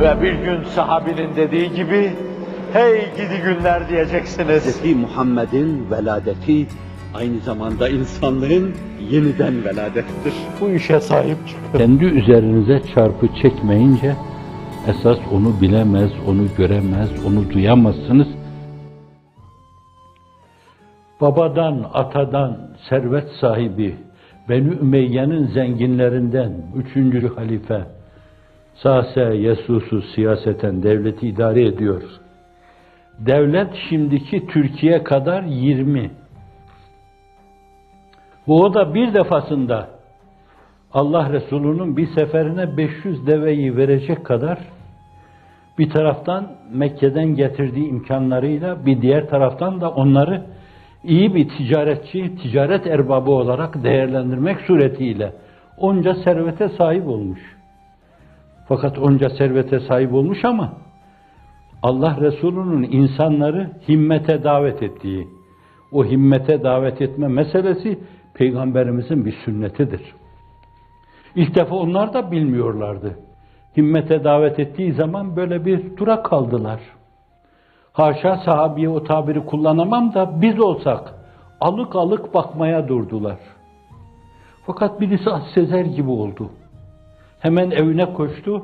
Ve bir gün sahabinin dediği gibi, hey gidi günler diyeceksiniz. Hz. Muhammed'in veladeti aynı zamanda insanlığın yeniden veladettir. Bu işe sahip çıkın. Kendi üzerinize çarpı çekmeyince esas onu bilemez, onu göremez, onu duyamazsınız. Babadan, atadan, servet sahibi, Beni Ümeyye'nin zenginlerinden, üçüncü halife, Sase Yesus'u siyaseten devleti idare ediyor. Devlet şimdiki Türkiye kadar 20. Bu o da bir defasında Allah Resulü'nün bir seferine 500 deveyi verecek kadar bir taraftan Mekke'den getirdiği imkanlarıyla bir diğer taraftan da onları iyi bir ticaretçi, ticaret erbabı olarak değerlendirmek suretiyle onca servete sahip olmuş. Fakat onca servete sahip olmuş ama Allah Resulü'nün insanları himmete davet ettiği, o himmete davet etme meselesi Peygamberimizin bir sünnetidir. İlk defa onlar da bilmiyorlardı. Himmete davet ettiği zaman böyle bir dura kaldılar. Haşa sahabiye o tabiri kullanamam da biz olsak alık alık bakmaya durdular. Fakat birisi Sezer gibi oldu. Hemen evine koştu.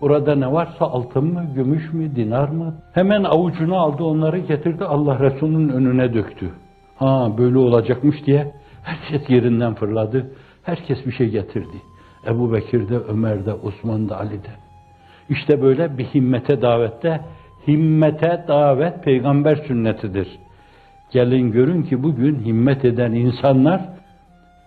Orada ne varsa altın mı, gümüş mü, dinar mı? Hemen avucuna aldı onları getirdi Allah Resulü'nün önüne döktü. Ha böyle olacakmış diye herkes yerinden fırladı. Herkes bir şey getirdi. Ebu Bekir'de, Ömer'de, Osman'da, Ali'de. İşte böyle bir himmete davette, himmete davet peygamber sünnetidir. Gelin görün ki bugün himmet eden insanlar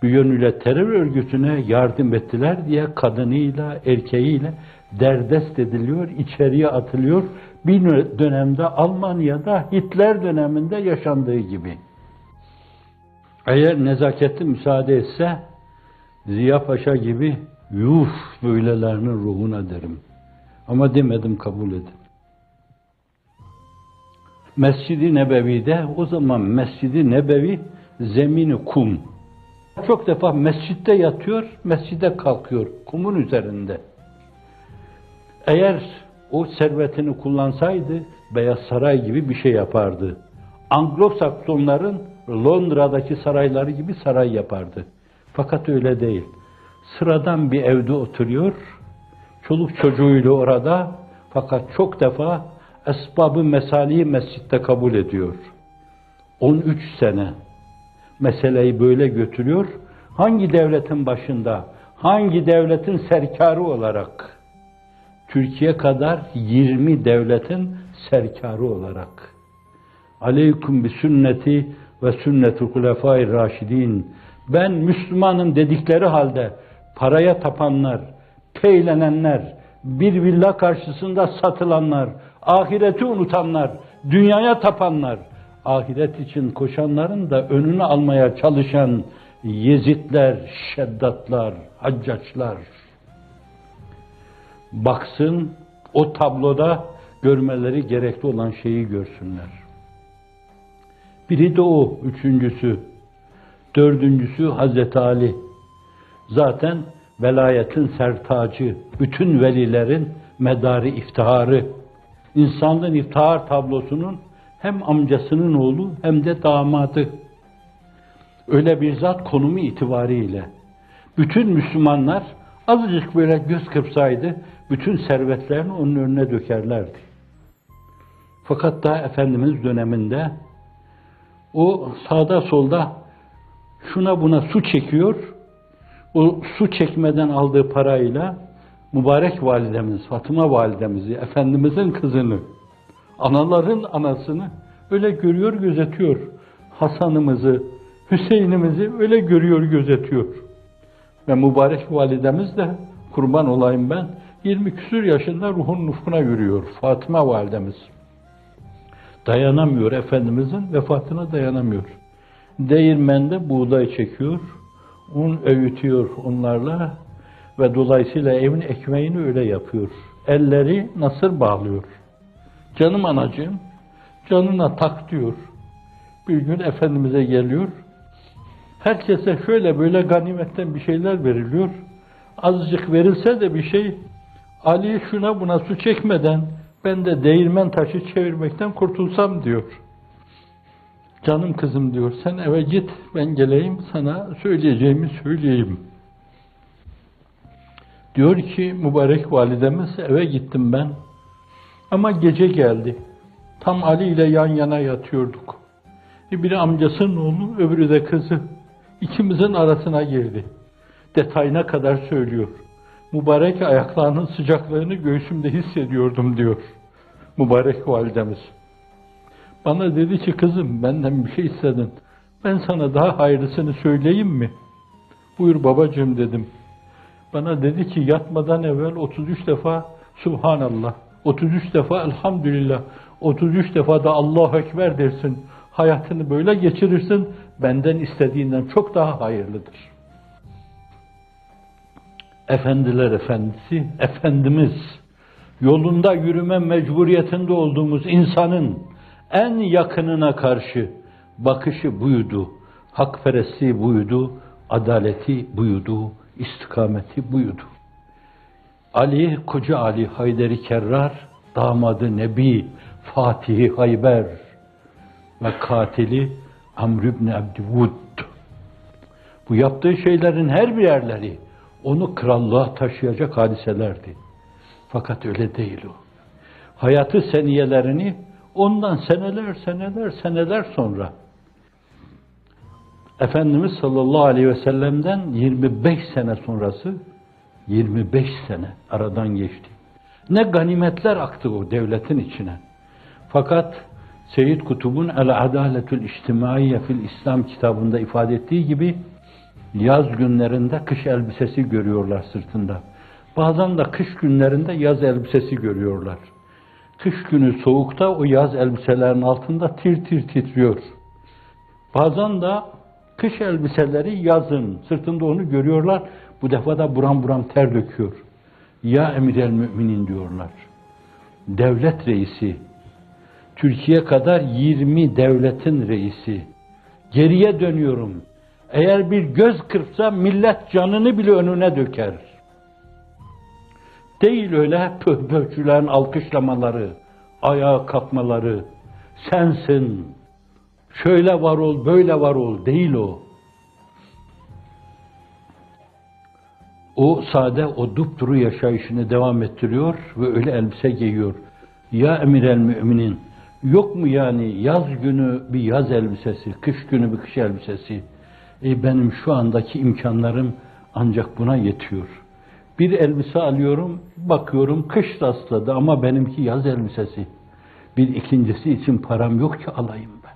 bir yönüyle terör örgütüne yardım ettiler diye kadınıyla, erkeğiyle derdest ediliyor, içeriye atılıyor. Bir dönemde Almanya'da Hitler döneminde yaşandığı gibi. Eğer nezaketi müsaade etse Ziya Paşa gibi yuh böylelerinin ruhuna derim. Ama demedim kabul edin. Mescid-i Nebevi'de o zaman Mescid-i Nebevi zemini kum. Çok defa mescitte yatıyor, mescide kalkıyor kumun üzerinde. Eğer o servetini kullansaydı Beyaz Saray gibi bir şey yapardı. Anglo-Saksonların Londra'daki sarayları gibi saray yapardı. Fakat öyle değil. Sıradan bir evde oturuyor, çoluk çocuğuyla orada fakat çok defa esbabı mesaliyi mescitte kabul ediyor. 13 sene meseleyi böyle götürüyor. Hangi devletin başında, hangi devletin serkarı olarak? Türkiye kadar 20 devletin serkarı olarak. Aleyküm bi sünneti ve sünneti hulefai raşidin. Ben Müslümanım dedikleri halde paraya tapanlar, peylenenler, bir villa karşısında satılanlar, ahireti unutanlar, dünyaya tapanlar, ahiret için koşanların da önünü almaya çalışan Yezidler, Şeddatlar, Haccaçlar baksın o tabloda görmeleri gerekli olan şeyi görsünler. Biri de o, üçüncüsü. Dördüncüsü Hazreti Ali. Zaten velayetin sertacı, bütün velilerin medarı iftiharı. İnsanlığın iftihar tablosunun hem amcasının oğlu hem de damadı. Öyle bir zat konumu itibariyle. Bütün Müslümanlar azıcık böyle göz kırpsaydı bütün servetlerini onun önüne dökerlerdi. Fakat daha Efendimiz döneminde o sağda solda şuna buna su çekiyor. O su çekmeden aldığı parayla mübarek validemiz, Fatıma validemizi, Efendimizin kızını, anaların anasını öyle görüyor, gözetiyor. Hasan'ımızı, Hüseyin'imizi öyle görüyor, gözetiyor. Ve mübarek validemiz de kurban olayım ben 20 küsür yaşında ruhun nufkuna yürüyor Fatıma validemiz. Dayanamıyor Efendimizin vefatına dayanamıyor. Değirmende buğday çekiyor, un öğütüyor onlarla ve dolayısıyla evin ekmeğini öyle yapıyor. Elleri nasır bağlıyor. Canım anacığım, canına tak diyor. Bir gün Efendimiz'e geliyor. Herkese şöyle böyle ganimetten bir şeyler veriliyor. Azıcık verilse de bir şey Ali şuna buna su çekmeden ben de değirmen taşı çevirmekten kurtulsam diyor. Canım kızım diyor sen eve git ben geleyim sana söyleyeceğimi söyleyeyim. Diyor ki mübarek validemiz eve gittim ben. Ama gece geldi. Tam Ali ile yan yana yatıyorduk. Biri amcasının oğlu, öbürü de kızı. İkimizin arasına girdi. Detayına kadar söylüyor. Mübarek ayaklarının sıcaklığını göğsümde hissediyordum diyor. Mübarek validemiz. Bana dedi ki kızım benden bir şey istedin. Ben sana daha hayırlısını söyleyeyim mi? Buyur babacığım dedim. Bana dedi ki yatmadan evvel 33 defa Subhanallah, 33 defa Elhamdülillah, 33 defa da Allahu Ekber dersin. Hayatını böyle geçirirsin, benden istediğinden çok daha hayırlıdır. Efendiler efendisi, Efendimiz, yolunda yürüme mecburiyetinde olduğumuz insanın en yakınına karşı bakışı buydu, hakperestliği buydu, adaleti buydu, istikameti buydu. Ali, koca Ali Hayderi Kerrar, damadı Nebi, Fatihi Hayber ve katili Amr ibn Abdüvud. Bu yaptığı şeylerin her birerleri onu krallığa taşıyacak hadiselerdi. Fakat öyle değil o. Hayatı seniyelerini ondan seneler seneler seneler sonra Efendimiz sallallahu aleyhi ve sellem'den 25 sene sonrası 25 sene aradan geçti. Ne ganimetler aktı o devletin içine. Fakat Seyyid Kutub'un El Adaletül İçtimaiye fil İslam kitabında ifade ettiği gibi yaz günlerinde kış elbisesi görüyorlar sırtında. Bazen de kış günlerinde yaz elbisesi görüyorlar. Kış günü soğukta o yaz elbiselerin altında tir tir titriyor. Bazen de kış elbiseleri yazın sırtında onu görüyorlar. Bu defa da buram buram ter döküyor. Ya emir el müminin diyorlar. Devlet reisi, Türkiye kadar 20 devletin reisi. Geriye dönüyorum. Eğer bir göz kırpsa millet canını bile önüne döker. Değil öyle pöhpöhçülerin alkışlamaları, ayağa kalkmaları, sensin, şöyle var ol, böyle var ol, değil o. O sade, o dupduru yaşayışını devam ettiriyor ve öyle elbise giyiyor. Ya emir el müminin, yok mu yani yaz günü bir yaz elbisesi, kış günü bir kış elbisesi? E benim şu andaki imkanlarım ancak buna yetiyor. Bir elbise alıyorum, bakıyorum kış rastladı ama benimki yaz elbisesi. Bir ikincisi için param yok ki alayım ben.